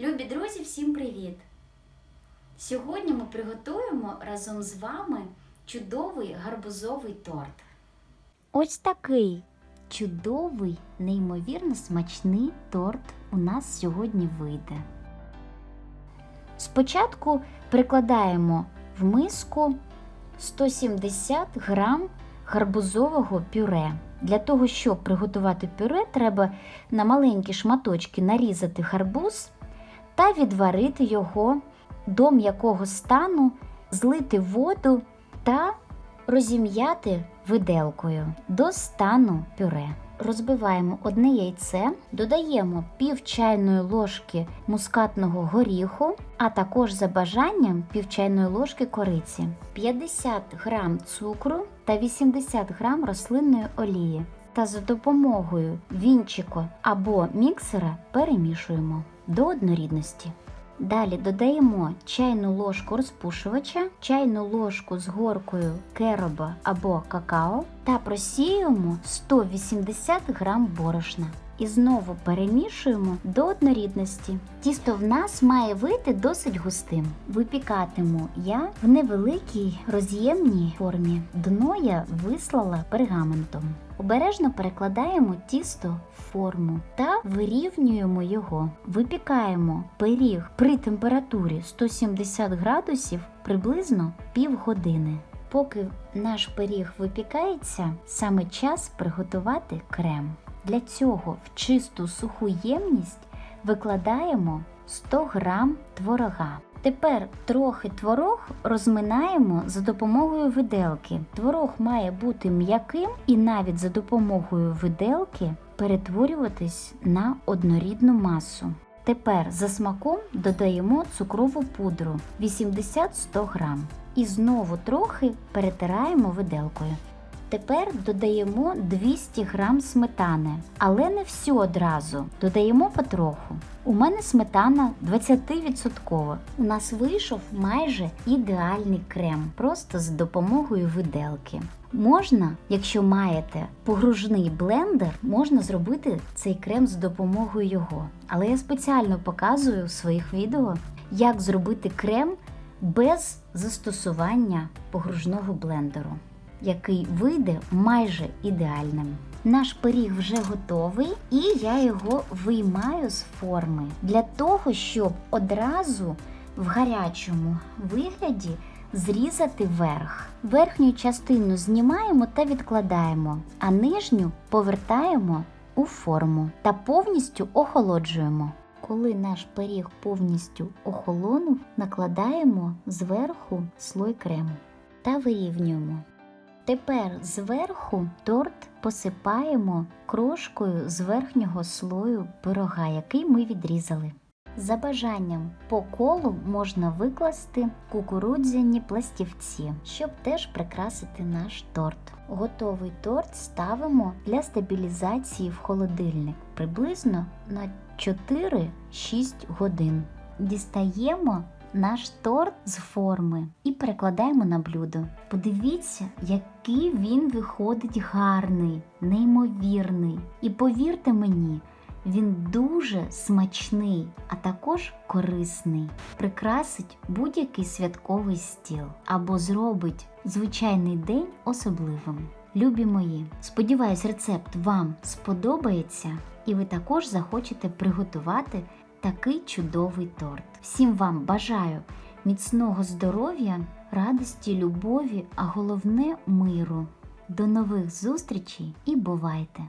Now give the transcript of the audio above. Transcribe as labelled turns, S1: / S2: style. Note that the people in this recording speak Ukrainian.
S1: Любі друзі, всім привіт! Сьогодні ми приготуємо разом з вами чудовий гарбузовий торт. Ось такий чудовий, неймовірно смачний торт у нас сьогодні вийде. Спочатку прикладаємо в миску 170 грам гарбузового пюре. Для того, щоб приготувати пюре, треба на маленькі шматочки нарізати гарбуз та відварити його до м'якого стану, злити воду та розім'яти виделкою до стану пюре. Розбиваємо одне яйце, додаємо пів чайної ложки мускатного горіху, а також за бажанням пів чайної ложки кориці, 50 грам цукру та 80 грам рослинної олії. Та за допомогою вінчика або міксера перемішуємо до однорідності. Далі додаємо чайну ложку розпушувача, чайну ложку з горкою кероба або какао та просіюємо 180 грам борошна. І знову перемішуємо до однорідності. Тісто в нас має вийти досить густим. Випікатиму я в невеликій роз'ємній формі. Дно я вислала пергаментом. Обережно перекладаємо тісто в форму та вирівнюємо його. Випікаємо пиріг при температурі 170 градусів приблизно півгодини. Поки наш пиріг випікається, саме час приготувати крем. Для цього в чисту суху ємність викладаємо 100 грам творога. Тепер трохи творог розминаємо за допомогою виделки. Творог має бути м'яким і навіть за допомогою виделки перетворюватись на однорідну масу. Тепер за смаком додаємо цукрову пудру 80-100 грам. І знову трохи перетираємо виделкою. Тепер додаємо 200 грам сметани, але не всю одразу. Додаємо потроху. У мене сметана 20%. У нас вийшов майже ідеальний крем, просто з допомогою виделки. Можна, якщо маєте погружний блендер, можна зробити цей крем з допомогою його. Але я спеціально показую в своїх відео, як зробити крем без застосування погружного блендеру який вийде майже ідеальним. Наш пиріг вже готовий, і я його виймаю з форми для того, щоб одразу в гарячому вигляді зрізати верх. Верхню частину знімаємо та відкладаємо, а нижню повертаємо у форму та повністю охолоджуємо. Коли наш пиріг повністю охолонув, накладаємо зверху слой крему та вирівнюємо. Тепер зверху торт посипаємо крошкою з верхнього слою пирога, який ми відрізали. За бажанням по колу можна викласти кукурудзяні пластівці, щоб теж прикрасити наш торт. Готовий торт ставимо для стабілізації в холодильник приблизно на 4-6 годин. Дістаємо наш торт з форми і перекладаємо на блюдо. Подивіться, який він виходить гарний, неймовірний. І повірте мені, він дуже смачний, а також корисний. Прикрасить будь-який святковий стіл або зробить звичайний день особливим. Любі мої, сподіваюсь, рецепт вам сподобається, і ви також захочете приготувати такий чудовий торт. Всім вам бажаю міцного здоров'я, радості, любові, а головне миру. До нових зустрічей і бувайте!